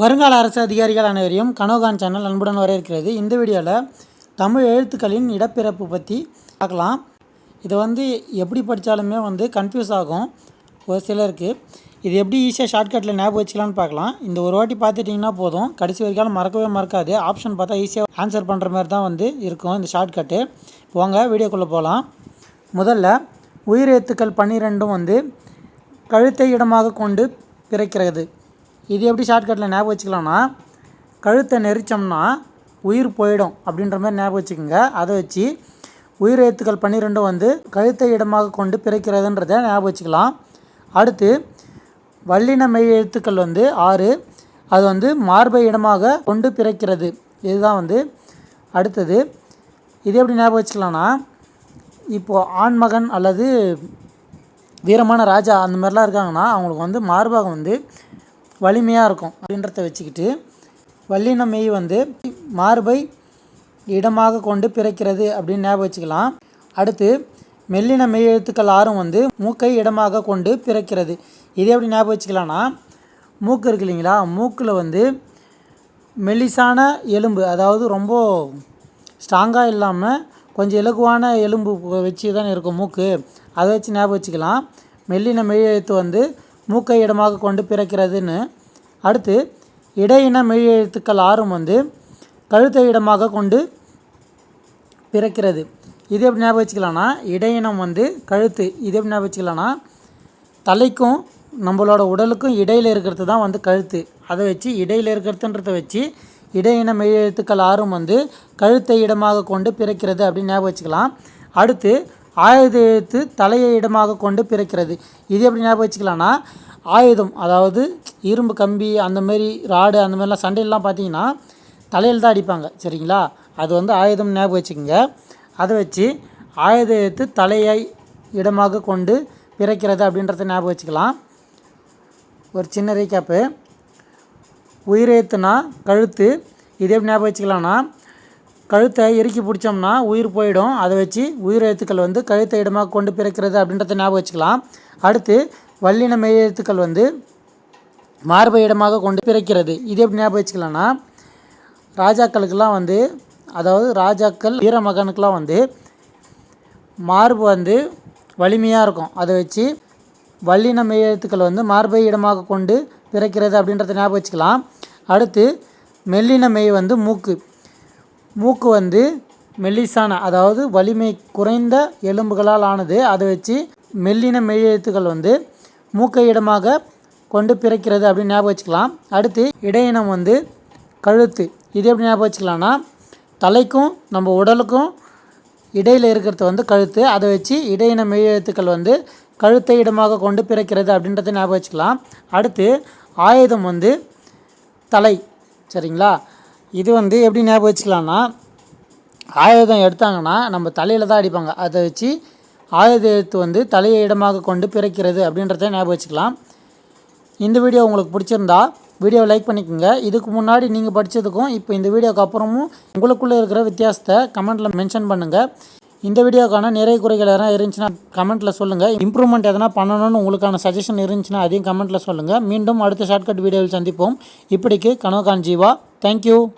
வருங்கால அரசு அதிகாரிகள் அனைவரையும் கனோகான் சேனல் அன்புடன் வரவேற்கிறது. இந்த வீடியோவில் தமிழ் எழுத்துக்களின் இடப்பிறப்பு பற்றி பார்க்கலாம். இது வந்து எப்படி படித்தாலுமே வந்து கன்ஃபியூஸ் ஆகும். ஒரு சிலருக்கு இது எப்படி ஈஸியாக ஷார்ட்கட்டில் ஞாபகம் வச்சுக்கலாம்னு பார்க்கலாம். இந்த ஒரு வாட்டி பார்த்துட்டிங்கன்னா போதும். கடைசி வரைக்கும் மறக்கவே மறக்காது. ஆப்ஷன் பார்த்தா ஈஸியாக ஆன்சர் பண்ணுற மாதிரி தான் வந்து இருக்கும் இந்த ஷார்ட்கட்டு போங்க வீடியோக்குள்ளே போகலாம் முதல்ல உயிரெழுத்துக்கள் பன்னிரெண்டும் வந்து கழுத்தை இடமாக கொண்டு பிறக்கிறது. இது எப்படி ஷார்ட்கட்டில் ஞாபகம் வச்சுக்கலாம்னா கழுத்தை நெரிச்சோம்னா உயிர் போயிடும் அப்படின்ற மாதிரி ஞாபகம் வச்சுக்கோங்க. அதை வச்சு உயிர் எழுத்துக்கள் பன்னிரெண்டும் வந்து கழுத்தை இடமாக கொண்டு பிறக்கிறதுன்றதை ஞாபகம் வச்சுக்கலாம். அடுத்து வல்லின மெய் எழுத்துக்கள் வந்து ஆறு. அது வந்து மார்பை இடமாக கொண்டு பிறக்கிறது. இதுதான் வந்து அடுத்தது. இது எப்படி ஞாபகம் வச்சுக்கலாம்னா இப்போது ஆண்மகன் அல்லது வீரமான ராஜா அந்த மாதிரிலாம் இருக்காங்கன்னா அவங்களுக்கு வந்து மார்பகம் வந்து வலிமையாக இருக்கும் அப்படின்றத வச்சுக்கிட்டு வல்லின மெய் வந்து மார்பை இடமாக கொண்டு பிறக்கிறது அப்படின்னு ஞாபகம் வச்சுக்கலாம். அடுத்து மெல்லின மெய் எழுத்துக்கள் ஆறும் வந்து மூக்கை இடமாக கொண்டு பிறக்கிறது. இது எப்படி ஞாபகம் வச்சுக்கலாம்னா மூக்கு இருக்கு இல்லைங்களா? மூக்கில் வந்து மெல்லிசான எலும்பு அதாவது ரொம்ப ஸ்ட்ராங்காக இல்லாமல் கொஞ்சம் இலகுவான எலும்பு வச்சு தான் இருக்கும் மூக்கு. அதை வச்சு ஞாபகம் வச்சுக்கலாம். மெல்லின மெய் எழுத்து வந்து மூக்கை இடமாக கொண்டு பிறக்கிறதுன்னு. அடுத்து இடையின மெய் எழுத்துக்கள் ஆறும் வந்து கழுத்தை இடமாக கொண்டு பிறக்கிறது. இது எப்படி ஞாபகம் வச்சுக்கலாம்னா இடையினம் வந்து கழுத்து. இது எப்படி ஞாபகம் வச்சுக்கலாம்னா தலைக்கும் நம்மளோட உடலுக்கும் இடையில் இருக்கிறது தான் வந்து கழுத்து. அதை வச்சு இடையில் இருக்கிறதுன்றதை வச்சு இடையின மெய் எழுத்துக்கள் ஆறும் வந்து கழுத்தை இடமாக கொண்டு பிறக்கிறது அப்படின்னு ஞாபகம் வச்சுக்கலாம். அடுத்து ஆயுத எழுத்து தலையை இடமாக கொண்டு பிறக்கிறது. இது எப்படி ஞாபகம் வச்சுக்கலாம்னா ஆயுதம் அதாவது இரும்பு கம்பி அந்த மாதிரி ராடு அந்த மாதிரிலாம் சண்டையிலலாம் பார்த்தீங்கன்னா தலையில் தான் அடிப்பாங்க. சரிங்களா? அது வந்து ஆயுதம் ஞாபகம் வச்சுக்கோங்க. அதை வச்சு ஆயுத எழுத்து தலையை இடமாக கொண்டு பிறக்கிறது அப்படின்றத ஞாபகம் வச்சுக்கலாம். ஒரு சின்ன ரீகேப்பு உயிரெழுத்துனா கழுத்து இதே எப்படி ஞாபகம் வச்சுக்கலாம்னா கழுத்தை இறுக்கி பிடிச்சோம்னா உயிர் போயிடும். அதை வச்சு உயிர் எழுத்துக்கள் வந்து கழுத்தை இடமாக கொண்டு பிறக்கிறது அப்படின்றத ஞாபகம் வச்சுக்கலாம். அடுத்து வல்லின மெய் எழுத்துக்கள் வந்து மார்பை இடமாக கொண்டு பிறக்கிறது. இது எப்படி ஞாபகம் வச்சுக்கலாம்னா ராஜாக்களுக்கெல்லாம் வந்து அதாவது ராஜாக்கள் வீர மகனுக்கெல்லாம் வந்து மார்பு வந்து வலிமையாக இருக்கும். அதை வச்சு வல்லின மெய் எழுத்துக்கள் வந்து மார்பை இடமாக கொண்டு பிறக்கிறது அப்படின்றத ஞாபகம் வச்சுக்கலாம். அடுத்து மெல்லின மெய் வந்து மூக்கு. மூக்கு வந்து மெல்லிசான அதாவது வலிமை குறைந்த எலும்புகளால் ஆனது அதை வச்சு மெல்லின மெய்யெழுத்துக்கள் வந்து மூக்கை இடமாக கொண்டு பிறக்கிறது அப்படின்னு ஞாபகம் வச்சுக்கலாம். அடுத்து இடையினம் வந்து கழுத்து. இது எப்படி ஞாபகம் வச்சுக்கலாம்னா தலைக்கும் நம்ம உடலுக்கும் இடையில் இருக்கிறது வந்து கழுத்து. அதை வச்சு இடையின மெய்யெழுத்துக்கள் வந்து கழுத்தை இடமாக கொண்டு பிறக்கிறது அப்படின்றத ஞாபகம் வச்சுக்கலாம். அடுத்து ஆயுதம் வந்து தலை. சரிங்களா? இது வந்து எப்படி ஞாபகம் வச்சுக்கலான்னா ஆயுதம் எடுத்தாங்கன்னா நம்ம தலையில் தான் அடிப்பாங்க. அதை வச்சு ஆயுத எழுத்து வந்து தலையை இடமாக கொண்டு பிறக்கிறது அப்படின்றத ஞாபகம் வச்சுக்கலாம். இந்த வீடியோ உங்களுக்கு பிடிச்சிருந்தா வீடியோவை லைக் பண்ணிக்கோங்க. இதுக்கு முன்னாடி நீங்கள் படித்ததுக்கும் இப்போ இந்த வீடியோக்கு அப்புறமும் உங்களுக்குள்ளே இருக்கிற வித்தியாசத்தை கமெண்ட்டில் மென்ஷன் பண்ணுங்கள் இந்த வீடியோக்கான நிறைய குறைகள் எதனா இருந்துச்சுன்னா கமெண்ட்டில் சொல்லுங்கள் இம்ப்ரூவ்மெண்ட் எதனா பண்ணணும்னு உங்களுக்கான சஜஷன் இருந்துச்சுன்னா அதையும் கமெண்ட்டில் சொல்லுங்கள் மீண்டும் அடுத்த ஷார்ட்கட் வீடியோவில் சந்திப்போம். இப்படிக்கு கனோகான் ஜீவா. Thank you.